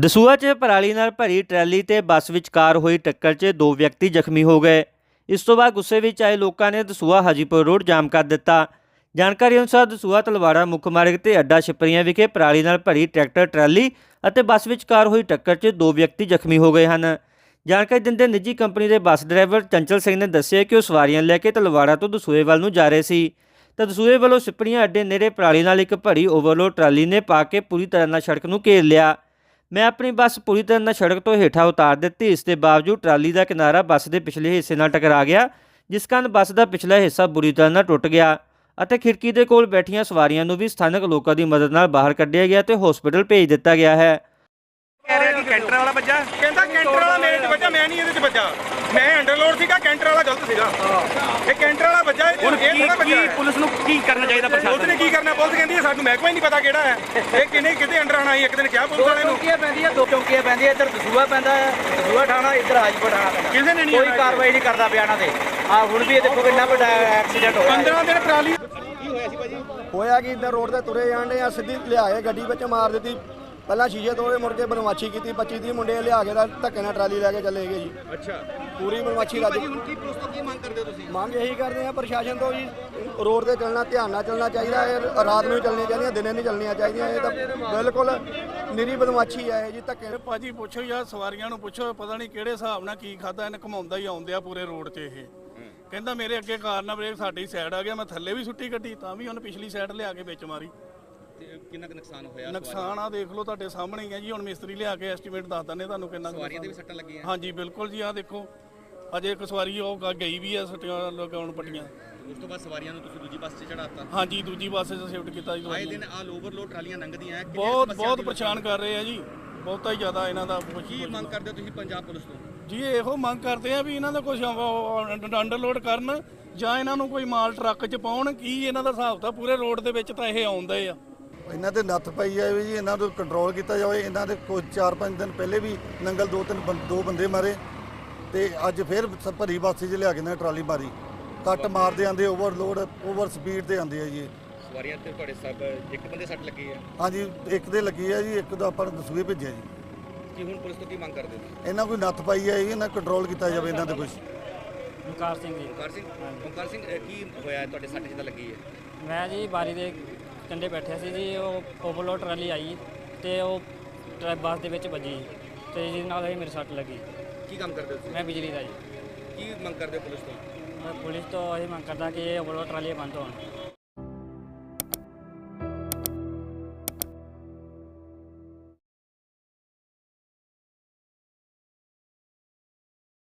ਦਸੂਆ 'ਚ ਪਰਾਲੀ ਨਾਲ ਭਰੀ ਟਰੈਲੀ ਤੇ ਬੱਸ ਵਿਚਕਾਰ ਹੋਈ ਟੱਕਰ 'ਚ ਦੋ ਵਿਅਕਤੀ ਜ਼ਖਮੀ ਹੋ ਗਏ। ਇਸ ਤੋਂ ਬਾਅਦ ਗੁੱਸੇ ਵਿੱਚ ਆਏ ਲੋਕਾਂ ਨੇ ਦਸੂਆ ਹਾਜੀਪੁਰ ਰੋਡ ਜਾਮ ਕਰ ਦਿੱਤਾ। ਜਾਣਕਾਰੀ ਅਨੁਸਾਰ ਦਸੂਆ ਤਲਵਾੜਾ, ਮੁੱਖ ਮਾਰਗ ਤੇ ਅੱਡਾ ਛਪਰੀਆਂ ਵਿਖੇ ਪਰਾਲੀ ਨਾਲ ਭਰੀ ਟਰੈਕਟਰ, ਟਰਾਲੀ ਅਤੇ ਬੱਸ ਵਿਚਕਾਰ ਹੋਈ ਟੱਕਰ 'ਚ ਦੋ ਵਿਅਕਤੀ ਜ਼ਖਮੀ ਹੋ ਗਏ ਹਨ। ਜਾਣਕਾਰੀ ਦਿੰਦੇ ਨਿੱਜੀ ਕੰਪਨੀ ਦੇ ਬੱਸ ਡਰਾਈਵਰ ਚੰਚਲ ਸਿੰਘ ਨੇ ਦੱਸਿਆ ਕਿ ਉਹ ਸਵਾਰੀਆਂ ਲੈ ਕੇ ਤਲਵਾੜਾ ਤੋਂ ਦਸੂਏ ਵੱਲ ਨੂੰ ਜਾ ਰਹੇ ਸੀ। ਤਾਂ ਦਸੂਏ ਵੱਲੋਂ ਛਪਰੀਆਂ ਅੱਡੇ ਨੇੜੇ ਪਰਾਲੀ ਨਾਲ ਇੱਕ ਭਰੀ ਓਵਰਲੋਡ ਟਰਾਲੀ ਨੇ ਪਾ ਕੇ ਪੂਰੀ ਤਰ੍ਹਾਂ ਨਾਲ ਸੜਕ ਨੂੰ ਘੇਰ ਲਿਆ। ਮੈਂ ਆਪਣੀ ਬੱਸ ਪੂਰੀ ਤਰ੍ਹਾਂ ਨਾਲ ਸੜਕ ਤੋਂ ਹੇਠਾਂ ਉਤਾਰ ਦਿੱਤੀ, ਇਸ ਦੇ ਬਾਵਜੂਦ ਟਰਾਲੀ ਦਾ ਕਿਨਾਰਾ ਬੱਸ ਦੇ ਪਿਛਲੇ ਹਿੱਸੇ ਨਾਲ ਟਕਰਾ ਗਿਆ, ਜਿਸ ਕਾਰਨ ਬੱਸ ਦਾ ਪਿਛਲਾ ਹਿੱਸਾ ਬੁਰੀ ਤਰ੍ਹਾਂ ਨਾਲ ਟੁੱਟ ਗਿਆ ਅਤੇ ਖਿੜਕੀ ਦੇ ਕੋਲ ਬੈਠੀਆਂ ਸਵਾਰੀਆਂ ਨੂੰ ਵੀ ਸਥਾਨਕ ਲੋਕਾਂ ਦੀ ਮਦਦ ਨਾਲ ਬਾਹਰ ਕੱਢਿਆ ਗਿਆ ਤੇ ਹਸਪੀਟਲ ਭੇਜ ਦਿੱਤਾ ਗਿਆ ਹੈ। ਕਹਿ ਰਿਹਾ ਕਿ ਕੈਂਟਰ ਵਾਲਾ ਵੱਜਾ। ਕਹਿੰਦਾ ਕੈਂਟਰ ਵਾਲਾ ਮੇਰੇ 'ਚ ਵੱਜਾ, ਮੈਂ ਨਹੀਂ ਇਹਦੇ 'ਚ ਵੱਜਾ। ਮੈਂ ਅੰਡਰਲੋਡ ਸੀਗਾ ਕੈਂਟਰ ਵਾਲਾ ਗਲਤ ਸੀਗਾ। ਇਹ ਕੈਂਟਰ ਵਾਲਾ ਵੱਜਾ ਇਹ ਹੁਣ ਇਹ ਕੀ ਥੋੜਾ ਵੱਜਾ ਕੀ ਪੁਲਿਸ ਨੂੰ ਕੀ ਕਰਨਾ ਚਾਹੀਦਾ ਪੁਲਿਸ ਪ੍ਰਸ਼ਾਸਨ ਨੇ ਕੀ ਕਰਨਾ? ਪੁਲਿਸ ਕਹਿੰਦੀ ਹੈ ਸਾਨੂੰ ਮਹਿਕਮਾ ਹੀ ਨਹੀਂ ਪਤਾ ਕਿਹੜਾ ਹੈ। ਇਹ ਕਿਨੇ ਕਿਤੇ ਅੰਡਰ ਆਣਾ ਸੀ? ਇੱਕ ਦਿਨ ਕਿਹਾ ਪੁਲਿਸ ਦੋ ਵਾਲੇ ਨੂੰ। ਚੌਂਕੀਆਂ ਪੈਂਦੀਆਂ ਦੋ ਚੌਂਕੀਆਂ ਪੈਂਦੀਆਂ ਇੱਧਰ ਦਸੂਆ ਪੈਂਦਾ ਹੈ ਦਸੂਆ ਠਾਣਾ ਇੱਧਰ ਹਾਜਪੁਰ ਠਾਣਾ ਪੈਂਦਾ। ਕਿਸੇ ਨੇ ਨਹੀਂ ਕੋਈ ਆਉਣਾ ਕਾਰਵਾਈ ਨਹੀਂ ਕਰਦਾ ਪਿਆ ਇਹਨਾਂ ਤੇ। ਆ ਹੁਣ ਵੀ ਇਹ ਦੇਖੋ ਕਿੰਨਾ ਵੱਡਾ ਐਕਸੀਡੈਂਟ ਹੋਇਆ 15 ਦਿਨ ਟਰਾਲੀ ਹੋਇਆ ਕਿ ਇੱਧਰ? ਰੋਡ ਤੇ ਤੁਰੇ ਜਾਂਦੇ ਆ ਸਿੱਧੀ ਲਿਆ ਕੇ ਗੱਡੀ ਵਿੱਚ ਮਾਰ ਦਿੱਤੀ। ਪਹਿਲਾਂ ਸ਼ੀਸ਼ੇ ਤੋੜੇ ਮੁੜ ਕੇ ਬਦਮਾਸ਼ੀ ਕੀਤੀ 25 30 ਮੁੰਡੇ ਲਿਆ ਕੇ ਤਾਂ ਧੱਕੇ ਨਾਲ ਟਰਾਲੀ ਲੈ ਕੇ ਚੱਲੇ ਗਏ ਜੀ। ਅੱਛਾ। ਪੂਰੀ ਬਦਮਾਸ਼ੀ ਰੱਜ ਹੁਣ ਕੀ ਪੁਲਿਸ ਤੋਂ ਕੀ ਮੰਗ ਕਰਦੇ ਹੋ ਤੁਸੀਂ? ਮੰਗ ਇਹੀ ਕਰਦੇ ਆ ਪ੍ਰਸ਼ਾਸਨ ਤੋਂ ਜੀ ਰੋਡ ਤੇ ਚੱਲਣਾ ਧਿਆਨ ਨਾਲ ਚੱਲਣਾ ਚਾਹੀਦਾ ਹੈ ਰਾਤ ਨੂੰ ਹੀ ਚੱਲਣੀਆਂ ਚਾਹੀਦੀਆਂ ਦਿਨੇ ਨਹੀਂ ਚੱਲਣੀਆਂ ਚਾਹੀਦੀਆਂ ਇਹ ਤਾਂ ਬਿਲਕੁਲ ਨਿਰੀ ਬਦਮਾਸ਼ੀ ਹੈ ਇਹ ਜੀ ਧੱਕੇ ਭਾਜੀ ਪੁੱਛੋ ਯਾਰ ਸਵਾਰੀਆਂ ਨੂੰ ਪੁੱਛੋ ਪਤਾ ਨਹੀਂ ਕਿਹੜੇ ਹਿਸਾਬ ਨਾਲ ਕੀ ਖਾਦਾ ਇਹਨੇ ਘਮਾਉਂਦਾ ਹੀ ਆਉਂਦੇ ਆ ਪੂਰੇ ਰੋਡ 'ਚ ਇਹ। ਕਹਿੰਦਾ ਮੇਰੇ ਅੱਗੇ ਕਾਰ ਨਾਲ ਬ੍ਰੇਕ ਸਾਡੀ ਸਾਈਡ ਆ ਗਿਆ ਮੈਂ ਥੱਲੇ ਵੀ ਸੁੱਟੀ ਗੱਡੀ ਤਾਂ ਵੀ ਉਹਨੇ ਪਿਛਲੀ ਸਾਈਡ ਲਿਆ ਕੇ ਵਿੱਚ ਮਾਰੀ। ਕਿੰਨਾ ਕੁ ਨੁਕਸਾਨ ਹੋਇਆ ਨੁਕਸਾਨ ਆ ਦੇਖ ਲਓ ਤੁਹਾਡੇ ਸਾਹਮਣੇ ਹੀ ਹੈ ਜੀ ਹੁਣ ਮਿਸਤਰੀ ਲਿਆ ਕੇ ਐਸਟੀਮੇਟ ਦੱਸ ਦਿੰਦੇ ਤੁਹਾਨੂੰ ਕਿੰਨਾ ਕੁ ਸਵਾਰੀਆਂ ਦੇ ਵੀ। ਸੱਟਾਂ ਲੱਗੀਆਂ। ਹਾਂਜੀ ਬਿਲਕੁਲ ਜੀ ਆ ਦੇਖੋ ਅਜੇ ਇੱਕ ਸਵਾਰੀ ਉਹ ਗ- ਗਈ ਵੀ ਆ ਸੱਟੀਆਂ ਲਗਾਉਣ ਪੱਟੀਆਂ। ਉਸ ਤੋਂ ਬਾਅਦ ਸਵਾਰੀਆਂ ਨੂੰ ਤੁਸੀਂ ਦੂਜੀ ਬੱਸ 'ਤੇ ਚੜਾਤਾ ਹਾਂਜੀ ਦੂਜੀ ਬੱਸ 'ਚ ਸ਼ਿਫਟ ਕੀਤਾ ਜੀ ਆਏ ਸਵਾਰੀਆਂ ਦਿਨ ਆਲ ਓਵਰਲੋਡ ਟਰਾਲੀਆਂ ਲੰਘਦੀਆਂ ਹੈ ਕਿੰਨੀਆਂ ਬਹੁਤ ਬਹੁਤ ਦੀ ਪਰੇਸ਼ਾਨ ਕਰ ਰਹੇ ਆ ਜੀ। ਬਹੁਤਾ ਹੀ ਜ਼ਿਆਦਾ ਇਹਨਾਂ ਦਾ ਕੁਛ- ਕੀ ਮੰਗ ਕਰਦੇ ਹੋ ਤੁਸੀਂ ਪੰਜਾਬ ਪੁਲਿਸ ਤੋਂ? ਜੀ ਇਹੋ ਮੰਗ ਕਰਦੇ ਆ ਵੀ ਇਹਨਾਂ ਦਾ ਕੁਝ ਅੰਡਰਲੋਡ ਕਰਨ ਜਾਂ ਇਹਨਾਂ ਨੂੰ ਕੋਈ ਮਾਲ ਟਰੱਕ 'ਚ ਪਾਉਣ ਕੀ ਇਹਨਾਂ ਦਾ ਹਿਸਾਬ ਤਾਂ ਪੂਰੇ ਰੋਡ ਦੇ ਵਿੱਚ ਤਾਂ ਇਹ ਆਉਂਦੇ ਆ। ਇਹਨਾਂ ਤੇ ਨੱਥ ਪਈ ਹੈ ਵੀ ਜੀ ਇਹਨਾਂ ਨੂੰ ਕੰਟਰੋਲ ਕੀਤਾ ਜਾਵੇ ਇਹਨਾਂ ਦੇ ਕੋਈ 4-5 ਦਿਨ ਪਹਿਲੇ ਵੀ ਨੰਗਲ ਦੋ ਤਿੰਨ ਬੰ- ਦੋ ਬੰਦੇ ਮਾਰੇ। ਤੇ ਅੱਜ ਫਿਰ ਸ- ਭਰੀ ਬਾਸੀ 'ਚ ਲਿਆ ਕੇ ਨਾ ਟਰਾਲੀ ਮਾਰੀ। ਕੱਟ ਮਾਰਦੇ ਆਂਦੇ ਓਵਰਲੋਡ ਓਵਰ ਸਪੀਡ ਤੇ ਆਂਦੇ ਆ ਜੀ ਇਹ। ਸਵਾਰੀਆਂ ਤੇ ਤੁਹਾਡੇ ਸਭ ਇੱਕ ਬੰਦੇ ਸੱਟ ਲੱਗੀ ਹੈ ਹਾਂਜੀ ਇੱਕ ਦੇ ਲੱਗੀ ਹੈ ਜੀ ਇੱਕ ਦਾ ਆਪਾਂ ਨੇ ਦਸੂਏ ਭੇਜਿਆ ਜੀ। ਕੀ ਹੁਣ ਪੁਲਿਸ ਤੋਂ ਕੀ ਮੰਗ ਕਰਦੇ ਹੋ? ਇਹਨਾਂ ਕੋਈ ਨੱਥ ਪਾਈ ਹੈ ਜੀ ਇਹਨਾਂ ਕੰਟਰੋਲ ਕੀਤਾ ਜਾਵੇ ਇਹਨਾਂ ਤੇ ਕੁਝ ਓਮਕਾਰ ਸਿੰਘ ਜੀ। ਓਮਕਾਰ ਸਿੰਘ? ਓਮਕਾਰ ਸਿੰਘ ਕੀ ਹੋਇਆ ਤੁਹਾਡੇ ਸੱਟ ਜਿੱਦਾਂ ਲੱਗੀ ਹੈ ਮੈਂ ਜੀ ਬਾਰੀ ਦੇ ਕੰਢੇ ਬੈਠਿਆ ਸੀ ਜੀ ਉਹ ਓਵਰਲੋਡ ਟਰਾਲੀ ਆਈ ਤੇ ਉਹ ਟਰੈ- ਬੱਸ ਦੇ ਵਿੱਚ ਵੱਜੀ। ਤੇ ਜਿਹਦੇ ਨਾਲ ਹੀ ਮੇਰੇ ਸੱਟ ਲੱਗੀ। ਕੀ ਕੰਮ ਕਰਦੇ ਹੋ ਤੁਸੀਂ? ਮੈਂ ਬਿਜਲੀ ਦਾ ਜੀ। ਕੀ ਮੰਗ ਕਰਦੇ ਹੋ ਪੁਲਿਸ ਤੋਂ? ਮੈਂ ਪੁਲਿਸ ਤੋਂ ਇਹ ਮੰਗ ਕਰਦਾ ਕਿ ਇਹ ਓਵਰਲੋਡ ਟਰਾਲੀ ਬੰਦ ਹੋਣ।